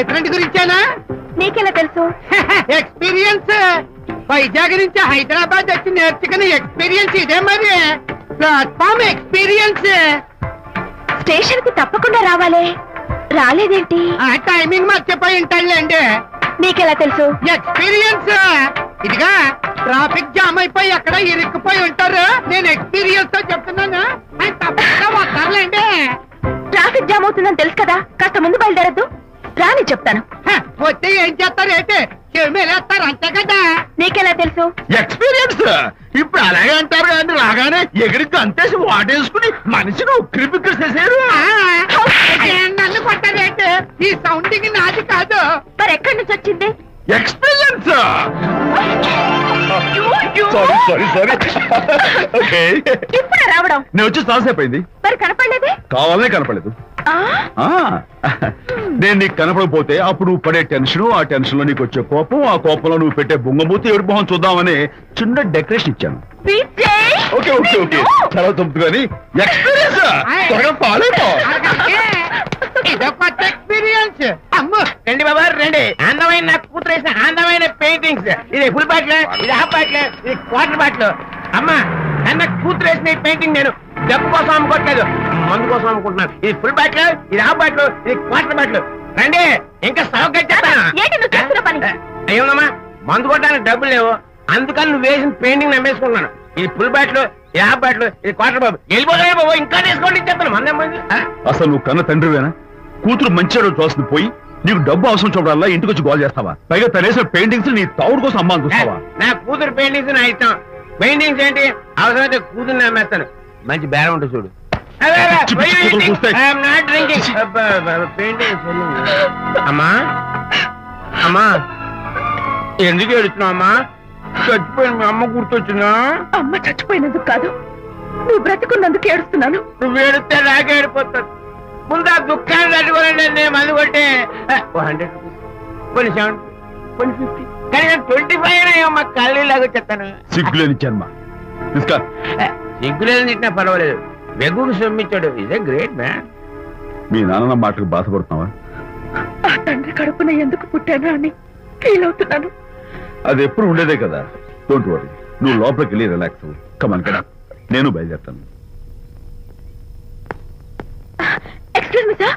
Boy friend గురించేనా? నీకెలా తెలుసు? Experience Vizag నుంచి హైదరాబాద్ వచ్చి నేర్చుకున్న ఎక్స్పీరియన్స్ ఇదే మరి. ప్లాట్ఫామ్ ఎక్స్పీరియన్స్ స్టేషన్కి తప్పకుండా రావాలే. రాలేదేంటి? ఆ టైమింగ్ మర్చిపోయి ఉంటాడులేండి నీకెలా తెలుసు? ఎక్స్పీరియన్స్ ఇదిగా ట్రాఫిక్ జామ్ అయిపోయి ఎక్కడ ఇరుక్కుపోయి ఉంటారు? నేను ఎక్స్పీరియన్స్తో చెప్తున్నాను. ఆయన తప్పకుండా వస్తారులేండి ట్రాఫిక్ జామ్ అవుతుందని తెలుసు కదా? కాస్త ముందు బయలుదేరద్దు. రాని చెప్తాను. వస్తే ఏం చేస్తారు ఏంటి? చెమేలేస్తారు అంతే కదా. నీకెలా తెలుసు? ఎక్స్పీరియన్స్ ఇప్పుడు అలాగే అంటారు కానీ రాగానే ఎగిరికి అంతేసి వాటేసుకుని మనిషిని ఉక్కిరి బిక్కిరి ఏ, నన్ను కొట్టారేంటి ఈ సౌండింగ్ నాది కాదు. మరి ఎక్కడి నుంచి వచ్చింది? Experience sorry sorry sorry okay ఇప్పుడే రావడం. నేను వచ్చి అయింది. మరి కనపడలేదే? కావాలనే కనపడలేదు. ఆ, ఆ. నేను నీకు కనపడకపోతే అప్పుడు నువ్వు పడే టెన్షన్ ఆ టెన్షన్లో నీకు వచ్చే కోపం ఆ కోపంలో నువ్వు పెట్టే బొంగమూతి ఏడు మొహం చూద్దామని చిన్న డెకరేషన్ ఇచ్చాను! Okay okay okay! చాలా తప్పు కానీ ఎక్స్పీరియన్స్! త్వరగా పాలైపో! అలాగే. ఇదో కొత్త ఎక్స్పీరియన్స్. అమ్ము రండి బాబా రండి. అందమైన నాకు కూతురు వేసిన అందమైన పెయింటింగ్స్. ఇది ఫుల్ బాటిల్ ఇది హాఫ్ బాటిల్ ఇది క్వార్టర్ బాటిల్. అమ్మా వేసిన ఈ పెయింటింగ్ నేను డబ్బు కోసం అమ్ముకోవట్లేదు మందు కోసం అమ్ముకుంటున్నాను. ఇది ఫుల్ బాటిల్ ఇది హాఫ్ బాటిల్ ఇది క్వార్టర్ బాటిల్ రండి ఇంకా పని? అయ్యోనమ్మా మందు కొట్టడానికి డబ్బులు లేవు. అందుకని నువ్వు వేసిన పెయింటింగ్ నమ్మేసుకుంటున్నాను. ఇది ఫుల్ బాటిల్ ఇది హాఫ్ బాటిల్ ఇది క్వార్టర్ బాబు. వెళ్ళిపోతాయి బాబు ఇంకా తీసుకోండి చెప్తాను. మందే మంది. అసలు నువ్వు కన్న తండ్రివేనా? కూతురు మంచిగా చూస్తుంది పోయి నీకు డబ్బు అవసరం చూడాలా ఇంటికి వచ్చి గోల్ చేస్తావా? పైగా తనేసిన పెయింటింగ్స్ నీ తౌడు కోసం అమ్మాని చూస్తావా? నా కూతురు పెయింటింగ్స్ నా ఇష్టం. పెయింటింగ్స్ ఏంటి? అవసరమైతే కూతురు నమ్మేస్తాను. మంచి బేరం ఉంటుంది చూడు. అమ్మా. అమ్మా. ఎందుకు ఏడుస్తున్నావు అమ్మా? చచ్చిపోయిన మీ అమ్మ గుర్తొచ్చిందా? అమ్మ చచ్చిపోయినందుకు కాదు. నువ్వు బ్రతికున్నందుకు ఏడుస్తున్నాను. నువ్వు ఏడితే నాకే ఏడిపోతాను ముందు ఆ దుఃఖాన్ని తట్టుకోలేండి నేను మందు కొట్టే. హండ్రెడ్ కొన్ని సెవెన్ కొన్ని ఫిఫ్టీ కానీ ట్వంటీ ఫైవ్ అమ్మా కళ్ళు లాగా చెప్తాను సిగ్గులేని జన్మ. తీసుకా సిగ్గులేదు తిట్టినా పర్వాలేదు. వెగుడు సొమ్మించాడు ఇదే గ్రేట్ మ్యాన్ మీ నాన్న మాటకు బాధపడుతున్నావా? ఆ తండ్రి కడుపున ఎందుకు పుట్టానా అని ఫీల్ అవుతున్నాను అది ఎప్పుడు ఉండేదే కదా. డోంట్ వరీ నువ్వు లోపలికి వెళ్ళి రిలాక్స్ కమన్ కదా నేను బయలుదేరుతాను. ఎక్స్క్యూజ్ మీ సార్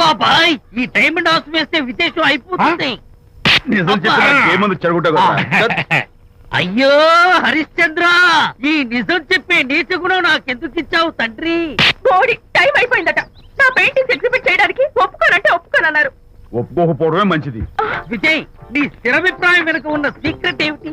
బాబాయ్ ఈ వేస్తే విశేషం అయిపోతుంది. అయ్యో హరిశ్చంద్ర ఈ నిజం చెప్పే నీచ గుణం నాకెందుకు ఇచ్చావు తండ్రి? బోడి టైం అయిపోయిందట. నా పెయింటింగ్స్ ఎగ్జిబిట్ చేయడానికి ఒప్పుకోనంటే ఒప్పుకోనన్నారు. ఒప్పుకోకపోవడమే మంచిది. విజయ్ నీ స్థిరాభిప్రాయం వెనుక ఉన్న సీక్రెట్ ఏమిటి?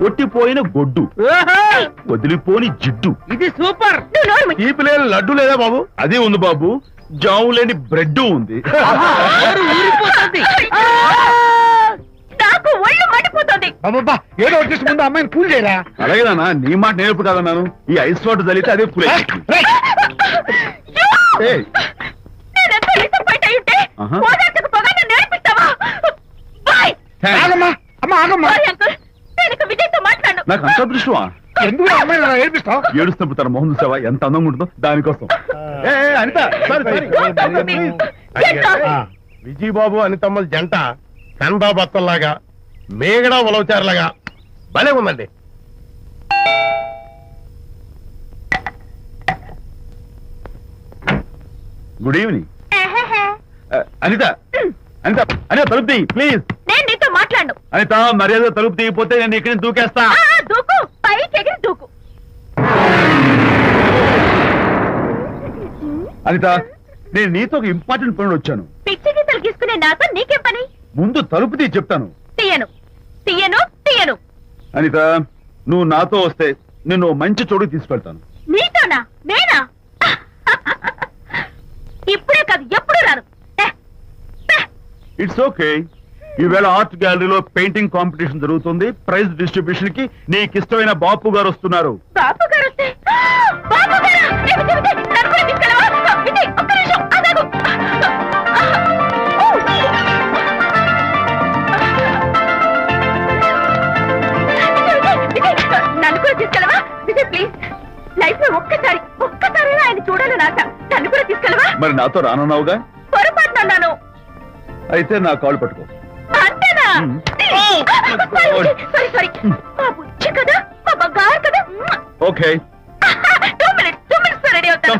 కొట్టిపోయిన గొడ్డు. ఓహో, వదిలిపోని జిడ్డు. ఇది సూపర్. తీపి లేని లడ్డు లేదా బాబు? అదే ఉంది బాబు. జాము లేని బ్రెడ్ ఉంది. ఏదో వచ్చేసి ముందు అమ్మాయిని కూల్ చేయరా? అలాగే నాన్న నీ మాట నేర్పు కాదన్నాను ఈ ఐస్ వాటర్ చల్లితే అదే ఉంటే ఆహా. ఓదార్చకు పోగా నన్ను నేర్పిస్తావా బాయ్ థాంక్స్. ఆగమ్మా అమ్మా ఆగమ్మా సారీ అంకుల్ నేను ఇక విజయ్తో మాట్లాడను నాకు అంత అదృష్టమా? ఎందుకు ఆ అమ్మాయిని అలా ఏడిపిస్తావు? ఏడుస్తున్నప్పుడు తన మొహం చూసావా? ఎంత అందంగా ఉంటుందో దానికోసం. ఏ, ఏ, Anitha sorry, sorry. Out. Vijaya Babu అనితమ్మల జంట కన్బాబు అత్తల్లాగా మేగడ ఉలవచారులాగా భలే ఉందండి. Good evening. అనిత అనిత అనిత తలుపు తీ ప్లీజ్ నేను నీతో మాట్లాడను. అనిత మర్యాద తలుపు తీయపోతే నేను ఇక్కడి నుంచి దూకేస్తా ఆ, అనిత నేను నీతో ఒక ఇంపార్టెంట్ పనులు వచ్చాను. పిచ్చి గీతలు గీసుకునే నాతో నీకేం పని? ముందు తలుపు తీ చెప్తాను. తీయను. తీయను తీయను. అనిత నువ్వు నాతో వస్తే నిన్ను ఓ మంచి చోటుకి తీసుకెళ్తాను. నీతోనా? నేనా? ఇప్పుడే కాదు ఎప్పుడు రాను. ఇట్స్ ఓకే ఈవేళ ఆర్ట్ గ్యాలరీలో పెయింటింగ్ కాంపిటీషన్ జరుగుతుంది. ప్రైజ్ డిస్ట్రిబ్యూషన్కి నీకు ఇష్టమైన బాపు గారు వస్తున్నారు. ఒక్కసారి ఒక్కసారి ఆయన నన్ను కూడా తీసుకెళ్ళవా? మరి నాతో రానున్నావుగా? అన్నాను. అయితే నా కాళ్ళు పట్టుకో. Okay. Two minutes two minutes ready అవుతాను.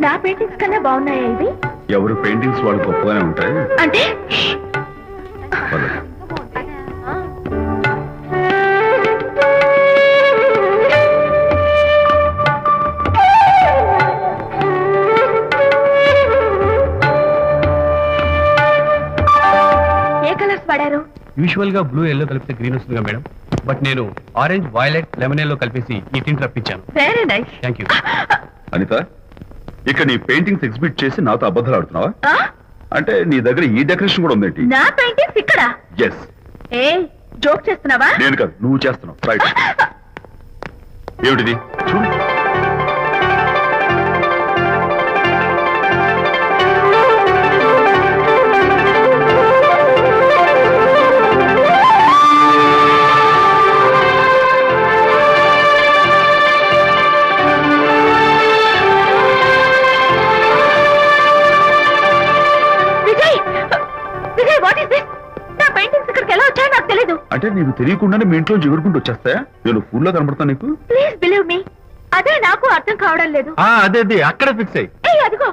నా పెయింటింగ్స్ కన్నా బాగున్నాయా ఇవి? ఎవరు పెయింటింగ్స్ వాళ్ళు గొప్పగానే ఉంటాయి అంటే? పద. ఏ కలర్స్ వాడారు? యూజువల్గా బ్లూ ఎల్లో కలిపితే గ్రీన్ వస్తుందిగా మేడం. బట్ నేను ఆరెంజ్ వైలెట్ లెమన్ ఎల్లో కలిపేసి ఈ tint రప్పించాను. Very nice thank you Anitha? ఇక నీ పెయింటింగ్స్ ఎగ్జిబిట్ చేసి నాతో అబద్ధాలు ఆడుతున్నావా? అంటే నీ దగ్గర ఈ డెకరేషన్ కూడా ఉందేంటి? నా పెయింటింగ్స్ ఇక్కడ? ఎస్ ఏ జోక్ చేస్తున్నావా? నేను కాదు నువ్వు చేస్తున్నావు. రైట్ ఏమిటిది? చూడు. అంటే నీకు తెలియకుండానే మీ ఇంట్లో ఎగురుకుంటూ వచ్చేస్తాయా? నేను ఫుల్లో కనబడతా నీకు? ప్లీజ్ బిలీవ్ మీ అదే నాకు అర్థం కావడం లేదు. ఆ, అదే అదే అక్కడ ఫిక్స్ అయ్యి. ఏయ్ అదిగో.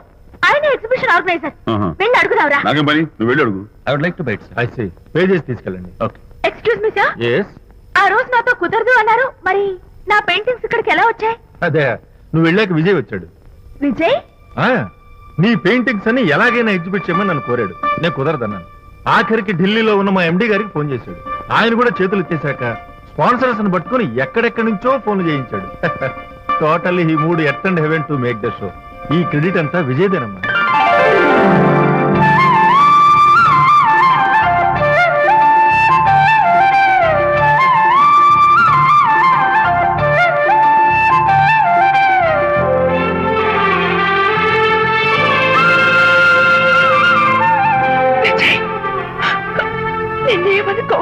ఆయన ఎగ్జిబిషన్ ఆర్గనైజర్ ఆహా. వెళ్ళి అడుగుదావరా నాకేం పని? నువ్వు వెళ్ళి అడుగు. I would like to bite I see pages తీసుకెళ్ళండి. Okay excuse me sir yes ఆ రోజు నాతో కుదరదు అన్నారు. మరి నా పెయింటింగ్స్ ఇక్కడికి ఎలా వచ్చాయి? అదే నువ్వు వెళ్ళాక విజయ్ వచ్చాడు. విజయ్? ఆ నీ పెయింటింగ్స్ అని ఎలాగైనా ఎగ్జిబిట్ చేయమని నన్ను కోరాడు. నేను కుదరదన్నాను. ఆఖరికి ఢిల్లీలో ఉన్న మా ఎండి గారికి ఫోన్ చేశాడు. ఆయన కూడా చేతులు ఎత్తేశాక స్పాన్సర్స్ని పట్టుకుని ఎక్కడెక్కడి నుంచో ఫోన్ చేయించాడు. టోటల్లీ ఈ మూడు eight and heaven to make the show. ఈ క్రెడిట్ అంతా విజయదేనమ్మా.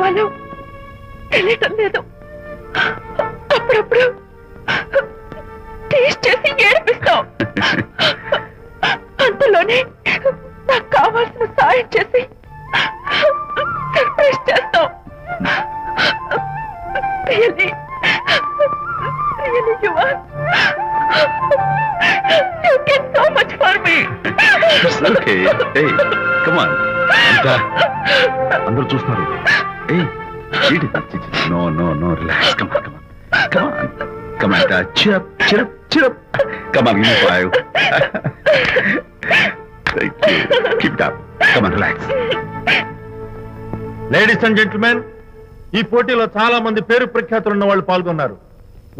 వాళ్ళు తెలియటం లేదు. అప్పుడప్పుడు టేస్ట్ చేసి ఏడిపిస్తాం. అంతలోనే నాకు కావాల్సిన సాయం చేసి సర్ప్రైజ్ చేస్తావు Really, really you are. You get so much for me. Okay ఏయ్ కమాన్ అంతా అందరూ చూస్తున్నారు. ఏయ్ no no no relax come on come on come on come on cheer up cheer up cheer up come on give five thank you keep it up come on relax ladies and gentlemen ఈ పోటీలో చాలా మంది పేరు ప్రఖ్యాతులు ఉన్న వాళ్ళు పాల్గొన్నారు.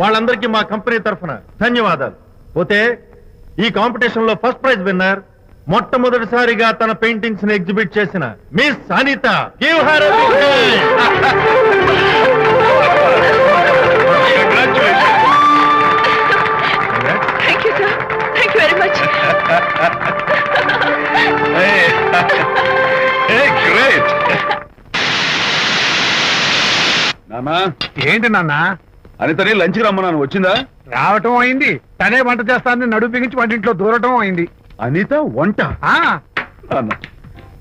వాళ్ళందరికీ మా కంపెనీ తరఫున ధన్యవాదాలు. పోతే ఈ కాంపిటీషన్లో ఫస్ట్ ప్రైజ్ విన్నర్ మొట్టమొదటిసారిగా తన పెయింటింగ్స్ని ఎగ్జిబిట్ చేసిన miss Anitha Give her a big hand. Thank you, sir. Thank you very much. Great నానా ఏంటి నాన్న? అనితని లంచ్కి రమ్మన్నాను. వచ్చిందా? రావటం అయింది. తనే వంట చేస్తానని నడుపు బిగించి వంటింట్లో దూరటం అయింది. అనిత వంట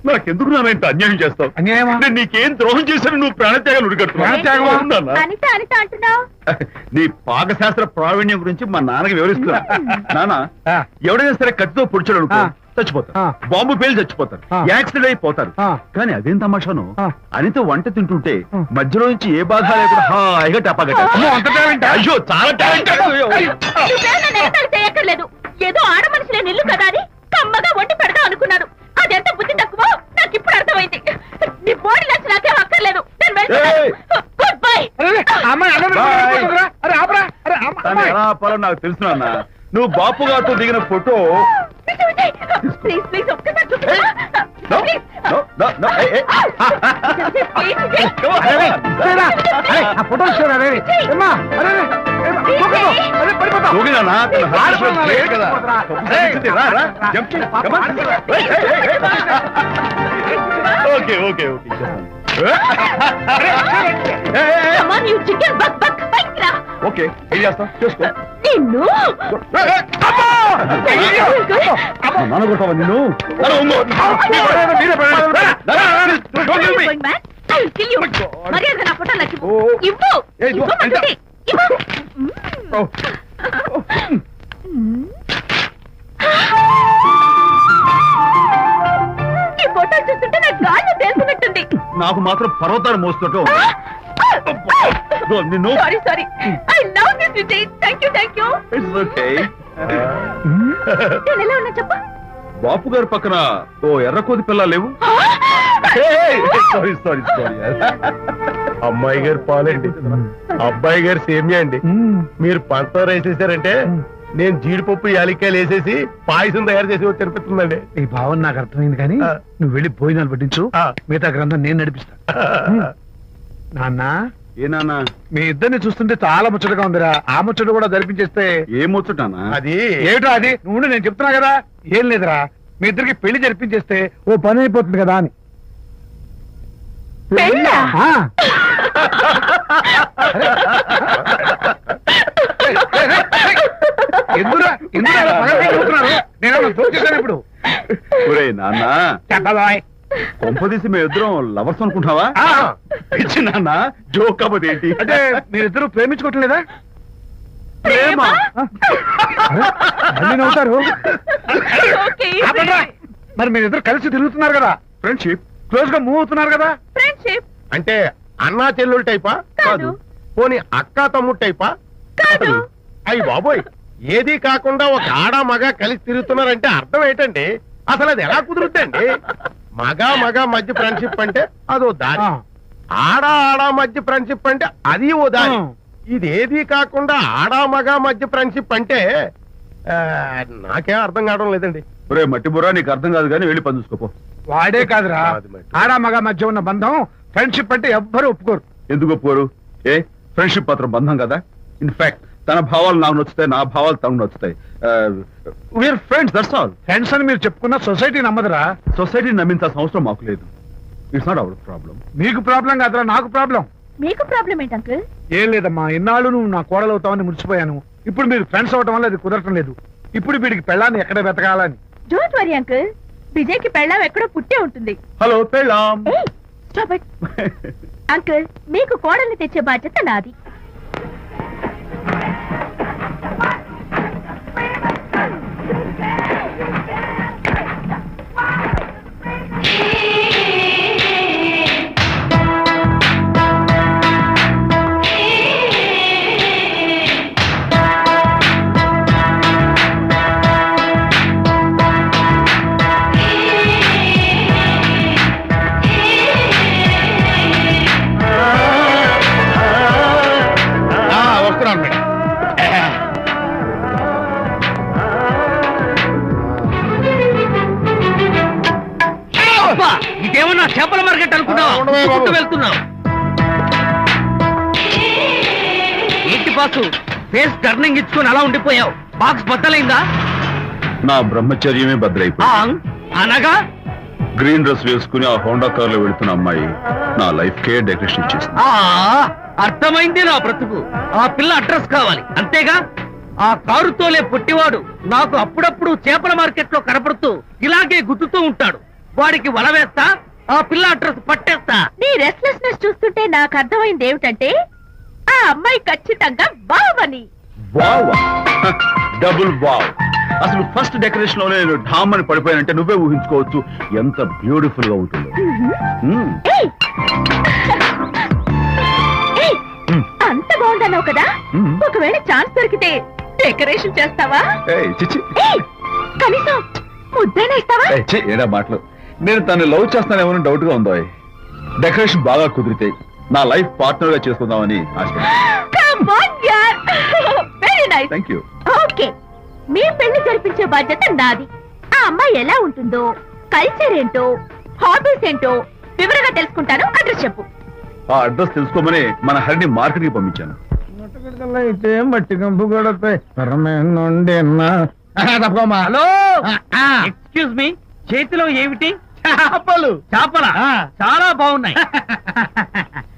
నాకెందుకు నాన్న ఇంత అన్యాయం చేస్తావు అన్యాయమా నేను నీకేం ద్రోహం చేశాను నువ్వు ప్రాణత్యాగాలు? ఉడికడుతున్నావు అనిత అనిత అంటున్నావు నీ పాకశాస్త్ర ప్రావీణ్యం గురించి మా నాన్నకి వివరిస్తున్నా నాన్న ఆ. ఎవడైనా సరే కత్తితో పొడిచాడు అనుకో. చచ్చిపోతారు. బాంబు పేలి చచ్చిపోతారు. యాక్సిడెంట్ అయిపోతారు. కానీ అదేం తమాషాను. అనిత వంట తింటుంటే. మధ్యలో నుంచి ఏ బాధ లేకుండా హాయిగా అయ్యో చాలా టాలెంట్ ఏదో ఆడ మనిషిలే నిల్లు కదా అని కమ్మగా వండి పెడదాం అనుకున్నాను. అదెంత బుద్ధి తక్కువ? నాకు ఇప్పుడు అర్థమైంది. నీ బాడీ లంచ్ నాకేం అక్కర్లేదు. నేను! గుడ్ బై తను. ఎలా ఆపాలో నాకు తెలుసు నాన్న. నువ్వు బాపు గారితో దిగిన ఫోటో ప్లీజ్ ప్లీజ్ ఒక్కసారి No, no, no, no, photo అరే. అరే, అరే. అరే. Okay okay okay. Come on you chicken buck buck bike రా. ఓకే ఏం చేస్తాం చేసుకో. నిన్ను! మా నాన్న నిన్ను? పడండి. నాన్న, don't kill me. Going back? I will kill you. మర్యాదగా నా ఫోటో ఓ, ఓ. ఇవ్వు. ఇవ్వు. ఈ ఫోటో చూస్తుంటే నా గాల్లో తేలుతున్నట్టుంది. నాకు మాత్రం పర్వతాలు మోస్తుంటూ నిన్ను. Sorry sorry I love this Vijay thank you thank you it's okay నేను ఎలా ఉన్నా చెప్పు. బాపు గారి పక్కన ఓ ఎర్ర కోతి పిల్ల లేవు. సారీ సారీ సారీ అమ్మాయి గారు పాలండి అబ్బాయి గారు సేమియా అండి. మీరు పంచదార వేసేసారంటే నేను జీడిపప్పు యాలిక్కాయలు వేసేసి పాయసం తయారు చేసి తినిపిస్తుందండి. నీ భావన నాకు అర్థమైంది కానీ. నువ్వు వెళ్ళి భోజనాలు పట్టించు. మిగతా గ్రంథం నేను నడిపిస్తా. నాన్న ఏ నాన్న? మీ ఇద్దరిని చూస్తుంటే చాలా ముచ్చటగా ఉందిరా. ఆ ముచ్చట కూడా జరిపించేస్తే ఏ ముచ్చటానా? అది. ఏమిటో అది? నువ్వు నేను చెప్తున్నా కదా. ఏం లేదురా. మీ ఇద్దరికి పెళ్ళి జరిపించేస్తే ఓ పని అయిపోతుంది కదా అని. పెళ్ళా? ఆ. ఎందురా ఎందురా ఇలా పగలు పెట్టుకుంటున్నారు? నేనేమన్నా దోచేశాను ఇప్పుడు? ఒరే నాన్న. చెప్పబాయ్ కొంపదీసి మేము ఇద్దరం లవర్స్ అనుకుంటావా ఆ. పిచ్చి నాన్న జోక్ అవ్వదు ఏంటి? అంటే మీరిద్దరు ప్రేమించుకోవట్లేదా? ప్రేమ? అరే, మళ్ళీ నవ్వుతారు. ఓకే ఆపండ్రా. మరి మీరిద్దరు కలిసి తిరుగుతున్నారు కదా? ఫ్రెండ్షిప్ క్లోజ్గా మూవ్ అవుతున్నారు కదా? ఫ్రెండ్షిప్. అంటే అన్నా చెల్లెలు టైపా? కాదు. పోనీ అక్క తమ్ముడు టైపా? కాదు. అయ్యి బాబోయ్ ఏది కాకుండా ఒక ఆడ మగ కలిసి తిరుగుతున్నారంటే అర్థం ఏంటండి? అసలు అది ఎలా కుదురుద్దండి? మగ మగ మధ్య ఫ్రెండ్షిప్ అంటే అదో దారి. ఆడ ఆడ మధ్య ఫ్రెండ్షిప్ అంటే అది ఓ దారి. ఆ. ఇది ఏది కాకుండా ఆడ మగ మధ్య ఫ్రెండ్షిప్ అంటే నాకేం అర్థం కావడం లేదండి. మట్టి బుర్రా నీకు అర్థం కాదు కానీ వెళ్ళి పని చూసుకోపో. వాడే కాదురా. మరి. ఆడ మగ మధ్య ఉన్న బంధం ఫ్రెండ్షిప్ అంటే ఎవ్వరు ఒప్పుకోరు. ఎందుకు ఒప్పుకోరు? ఏ? ఫ్రెండ్షిప్ మాత్రం బంధం కదా? ఇన్ఫాక్ట్ తన భావాలు నాకు నచ్చుతాయి నా భావాలు తనకు నచ్చుతాయి. We're friends that's all friends అని మీరు చెప్పుకున్న సొసైటీ నమ్మదురా. సొసైటీ నమ్మించాల్సిన అవసరం మాకు లేదు. ఇట్స్ నాట్ అవర్ ప్రాబ్లం మీకు ప్రాబ్లం కాదురా నాకు ప్రాబ్లం మీకు ప్రాబ్లం ఏంటి అంకుల్ ఏం లేదమ్మా ఇన్నాళ్ళు నువ్వు నా కోడలు అవుతావని మురిసిపోయాను. ఇప్పుడు మీరు ఫ్రెండ్స్ అవటం వల్ల అది కుదరటం లేదు. ఇప్పుడు వీడికి పెళ్ళాన్ని ఎక్కడ వెతకాలని? డోంట్ వరీ అంకుల్ విజయ్కి పెళ్ళాం ఎక్కడో పుట్టే ఉంటుంది. హలో పెళ్ళాం. అంకుల్ మీకు కోడల్ని తెచ్చే బాధ్యత నాది. బాసు ఫేస్ టర్నింగ్ ఇచ్చుకొని అలా ఉండిపోయావు. బాక్స్ బద్దలైందా? నా బ్రహ్మచర్యమే భద్రైపోయింది ఆ, అనగా? గ్రీన్ డ్రెస్ వేసుకుని ఆ హోండా కార్లో వెళ్తున్న అమ్మాయి నా లైఫ్ కే డెకరేషన్ ఇచ్చేసింది ఆ అర్థమైంది నా బ్రతుకు. ఆ పిల్ల అడ్రస్ కావాలి. అంతేగా? ఆ కారుతోలే పుట్టివాడు నాకు అప్పుడప్పుడు చేపల మార్కెట్లో కనపడుతూ ఇలాగే గుద్దుతూ ఉంటాడు. వాడికి వల వేస్తా ఆ పిల్ల అడ్రస్ పట్టేస్తా. నీ రెస్ట్లెస్నెస్ చూస్తుంటే నాకు అర్థమైంది ఏమిటంటే ఆ అమ్మాయి ఖచ్చితంగా బావని వావ్ డబుల్ వావ్ అసలు ఫస్ట్ డెకరేషన్లో నేను ఢామ్ అని పడిపోయానంటే నువ్వే ఊహించుకోవచ్చు ఎంత బ్యూటిఫుల్గా ఉంటుందో మ్మ్. ఏయ్! ఏయ్! అంత బాగుందన్నావు కదా మ్మ్. ఒకవేళ ఛాన్స్ దొరికితే డెకరేషన్ చేస్తావా ఏయ్, చిచ్చి ఏయ్! కనీసం ముద్దైనా ఇస్తావా ఏయ్, ఛీ, మాటలు నేను తను లవ్ చేస్తానేమో డౌట్గా ఉందో డెకరేషన్ బాగా కుదిరితే నా లైఫ్ పార్ట్నర్గా చేసుకుందామని ఆశపడ్డాను Come on, yaar. Very nice. Thank you okay మీ పెళ్ళి జరిపించే బాధ్యత నాది. ఆ అమ్మాయి ఎలా ఉంటుందో కల్చర్ ఏంటో హాబీస్ ఏంటో వివరంగా తెలుసుకుంటాను. అడ్రస్ చెప్పు. ఆ అడ్రస్ తెలుసుకోమని మన హరిని మార్కెట్కి పంపించాను అయితే మట్టి కంపు కూడా తప్పకోమా? హలో? ఎక్స్క్యూజ్ మీ చేతిలో ఏమిటి? చేపలు. చేపల? చాలా బాగున్నాయి.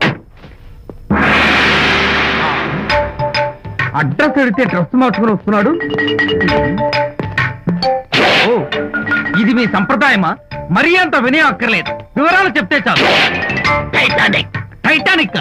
అడ్రస్ అడిగితే డ్రెస్ మార్చుకుని వస్తున్నాడు. ఓ ఇది మీ సంప్రదాయమా? మరీ అంత వినయం అక్కర్లేదు. వివరాలు చెప్తే చాలు. Titanic Titanic